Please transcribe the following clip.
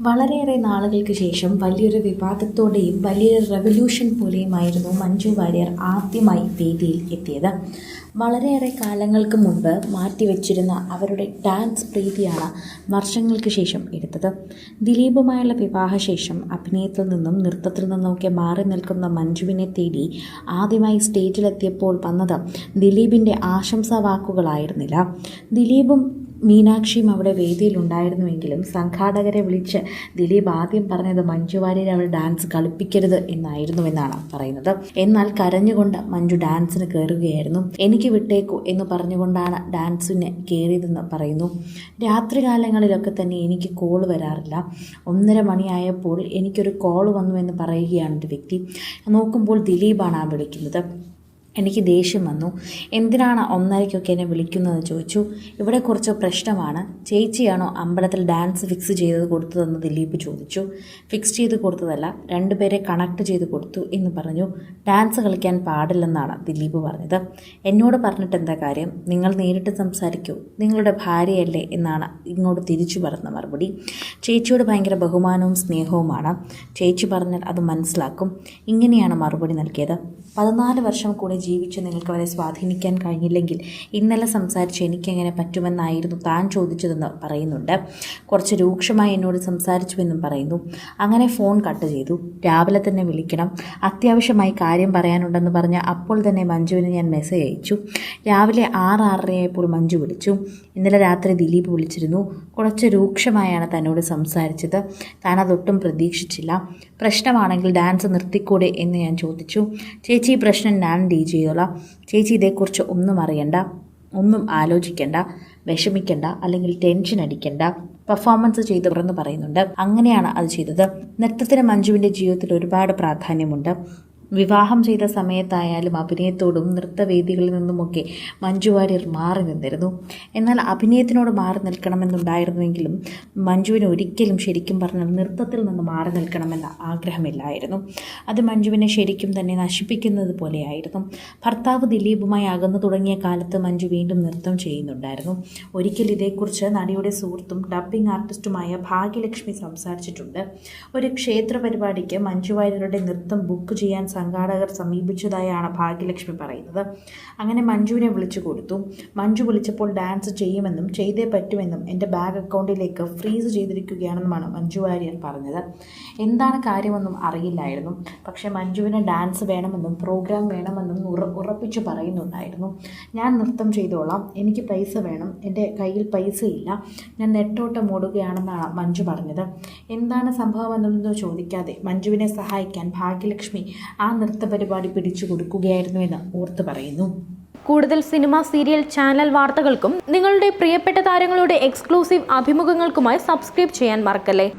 വളരെയേറെ നാളുകൾക്ക് ശേഷം വലിയൊരു വിവാദത്തോടെയും വലിയൊരു റെവല്യൂഷൻ പോലെയുമായിരുന്നു മഞ്ജു വാര്യർ ആദ്യമായി വേദിയിൽ എത്തിയത്. വളരെയേറെ കാലങ്ങൾക്ക് മുൻപ് മാറ്റിവെച്ചിരുന്ന അവരുടെ ഡാൻസ് പ്രീതിയാണ് വർഷങ്ങൾക്ക് ശേഷം എടുത്തത്. ദിലീപുമായുള്ള വിവാഹശേഷം അഭിനയത്തിൽ നിന്നും നൃത്തത്തിൽ നിന്നുമൊക്കെ മാറി നിൽക്കുന്ന മഞ്ജുവിനെ തേടി ആദ്യമായി സ്റ്റേജിലെത്തിയപ്പോൾ വന്നത് ദിലീപിന്റെ ആശംസാ വാക്കുകളായിരുന്നില്ല ദിലീപും മീനാക്ഷിയും അവിടെ വേദിയിലുണ്ടായിരുന്നുവെങ്കിലും സംഘാടകരെ വിളിച്ച് ദിലീപ് ആദ്യം പറഞ്ഞത് മഞ്ജു അവൾ ഡാൻസ് കളിപ്പിക്കരുത് എന്നായിരുന്നു എന്നാണ് പറയുന്നത്. എന്നാൽ കരഞ്ഞുകൊണ്ട് മഞ്ജു ഡാൻസിന് കയറുകയായിരുന്നു. എനിക്ക് വിട്ടേക്കൂ എന്ന് പറഞ്ഞുകൊണ്ടാണ് ഡാൻസിന് കയറിയതെന്ന് പറയുന്നു. രാത്രികാലങ്ങളിലൊക്കെ തന്നെ എനിക്ക് കോൾ വരാറില്ല. ഒന്നര മണിയായപ്പോൾ എനിക്കൊരു കോൾ വന്നു എന്ന് പറയുകയാണ് ഒരു വ്യക്തി. നോക്കുമ്പോൾ ദിലീപാണ് ആ വിളിക്കുന്നത്. എനിക്ക് ദേഷ്യം വന്നു. എന്തിനാണ് ഒന്നരയ്ക്കൊക്കെ എന്നെ വിളിക്കുന്നതെന്ന് ചോദിച്ചു. ഇവിടെ കുറച്ച് പ്രശ്നമാണ്. ചേച്ചിയാണോ അമ്പലത്തിൽ ഡാൻസ് ഫിക്സ് ചെയ്തത് കൊടുത്തതെന്ന് ദിലീപ് ചോദിച്ചു. ഫിക്സ് ചെയ്ത് കൊടുത്തതല്ല രണ്ടുപേരെ കണക്ട് ചെയ്ത് കൊടുത്തു എന്ന് പറഞ്ഞു. ഡാൻസ് കളിക്കാൻ പാടില്ലെന്നാണ് ദിലീപ് പറഞ്ഞത്. എന്നോട് പറഞ്ഞിട്ട് എന്താ കാര്യം? നിങ്ങൾ നേരിട്ട് സംസാരിക്കൂ. നിങ്ങളുടെ ഭാര്യയല്ലേ എന്നാണ് ഇങ്ങോട്ട് തിരിച്ചു പറഞ്ഞ മറുപടി. ചേച്ചിയോട് ഭയങ്കര ബഹുമാനവും സ്നേഹവുമാണ്. ചേച്ചി പറഞ്ഞാൽ അത് മനസ്സിലാക്കും. ഇങ്ങനെയാണ് മറുപടി നൽകിയത്. പതിനാല് വർഷം കൂടെ ജീവിച്ച് നിങ്ങൾക്ക് അവരെ സ്വാധീനിക്കാൻ കഴിഞ്ഞില്ലെങ്കിൽ ഇന്നലെ സംസാരിച്ച് എനിക്കെങ്ങനെ പറ്റുമെന്നായിരുന്നു താൻ ചോദിച്ചതെന്ന് പറയുന്നുണ്ട്. കുറച്ച് രൂക്ഷമായി എന്നോട് സംസാരിച്ചുവെന്നും പറയുന്നു. അങ്ങനെ ഫോൺ കട്ട് ചെയ്തു. രാവിലെ തന്നെ വിളിക്കണം. അത്യാവശ്യമായി കാര്യം പറയാനുണ്ടെന്ന് പറഞ്ഞ് അപ്പോൾ തന്നെ മഞ്ജുവിന് ഞാൻ മെസ്സേജ് അയച്ചു. രാവിലെ ആറ് ആറരയായപ്പോൾ മഞ്ജു വിളിച്ചു. ഇന്നലെ രാത്രി ദിലീപ് വിളിച്ചിരുന്നു. കുറച്ച് രൂക്ഷമായാണ് തന്നോട് സംസാരിച്ചത്. താൻ അതൊട്ടും പ്രതീക്ഷിച്ചില്ല. പ്രശ്നമാണെങ്കിൽ ഡാൻസ് നിർത്തിക്കൂടെ എന്ന് ഞാൻ ചോദിച്ചു. ചേച്ചി ഈ പ്രശ്നം ഞാൻ ഡീൽ ചെയ്തോളാം ചേച്ചി ഇതേക്കുറിച്ച് ഒന്നും അറിയണ്ട ഒന്നും ആലോചിക്കണ്ട വിഷമിക്കണ്ട അല്ലെങ്കിൽ ടെൻഷൻ അടിക്കണ്ട. പെർഫോമൻസ് ചെയ്തവരെന്ന് പറയുന്നുണ്ട്. അങ്ങനെയാണ് അത് ചെയ്തത്. നൃത്തത്തിന് മഞ്ജുവിന്റെ ജീവിതത്തിൽ ഒരുപാട് പ്രാധാന്യമുണ്ട്. വിവാഹം ചെയ്ത സമയത്തായാലും അഭിനയത്തോടും നൃത്തവേദികളിൽ നിന്നുമൊക്കെ മഞ്ജു വാര്യർ മാറി നിന്നിരുന്നു. എന്നാൽ അഭിനയത്തിനോട് മാറി നിൽക്കണമെന്നുണ്ടായിരുന്നുവെങ്കിലും മഞ്ജുവിന് ഒരിക്കലും ശരിക്കും പറഞ്ഞാൽ നൃത്തത്തിൽ നിന്ന് മാറി നിൽക്കണമെന്ന ആഗ്രഹമില്ലായിരുന്നു. അത് മഞ്ജുവിനെ ശരിക്കും തന്നെ നശിപ്പിക്കുന്നത് പോലെയായിരുന്നു. ഭർത്താവ് ദിലീപുമായി അകന്നു തുടങ്ങിയ കാലത്ത് മഞ്ജു വീണ്ടും നൃത്തം ചെയ്യുന്നുണ്ടായിരുന്നു. ഒരിക്കൽ ഇതേക്കുറിച്ച് നടിയുടെ സുഹൃത്തും ഡബ്ബിംഗ് ആർട്ടിസ്റ്റുമായ ഭാഗ്യലക്ഷ്മി സംസാരിച്ചിട്ടുണ്ട്. ഒരു ക്ഷേത്ര പരിപാടിക്ക് നൃത്തം ബുക്ക് ചെയ്യാൻ സംഘാടകർ സമീപിച്ചതായാണ് ഭാഗ്യലക്ഷ്മി പറയുന്നത്. അങ്ങനെ മഞ്ജുവിനെ വിളിച്ചു കൊടുത്തു. മഞ്ജു വിളിച്ചപ്പോൾ ഡാൻസ് ചെയ്യുമെന്നും ചെയ്തേ പറ്റുമെന്നും എന്റെ ബാങ്ക് അക്കൗണ്ടിലേക്ക് ഫ്രീസ് ചെയ്തിരിക്കുകയാണെന്നുമാണ് മഞ്ജു വാര്യർ പറഞ്ഞത്. എന്താണ് കാര്യമെന്നും അറിയില്ലായിരുന്നു. പക്ഷേ മഞ്ജുവിന് ഡാൻസ് വേണമെന്നും പ്രോഗ്രാം വേണമെന്നും ഉറ ഉറപ്പിച്ചു പറയുന്നുണ്ടായിരുന്നു. ഞാൻ നൃത്തം ചെയ്തോളാം. എനിക്ക് പൈസ വേണം. എന്റെ കയ്യിൽ പൈസയില്ല. ഞാൻ നെട്ടോട്ടം ഓടുകയാണെന്നാണ് മഞ്ജു പറഞ്ഞത്. എന്താണ് സംഭവമെന്നൊന്നും ചോദിക്കാതെ മഞ്ജുവിനെ സഹായിക്കാൻ ഭാഗ്യലക്ഷ്മി ആ നൃത്ത പരിപാടി പിടിച്ചു കൊടുക്കുകയായിരുന്നു എന്ന് ഓർത്ത് പറയുന്നു. കൂടുതൽ സിനിമ സീരിയൽ ചാനൽ വാർത്തകൾക്കും നിങ്ങളുടെ പ്രിയപ്പെട്ട താരങ്ങളുടെ എക്സ്ക്ലൂസീവ് അഭിമുഖങ്ങൾക്കുമായി സബ്സ്ക്രൈബ് ചെയ്യാൻ മറക്കല്ലേ?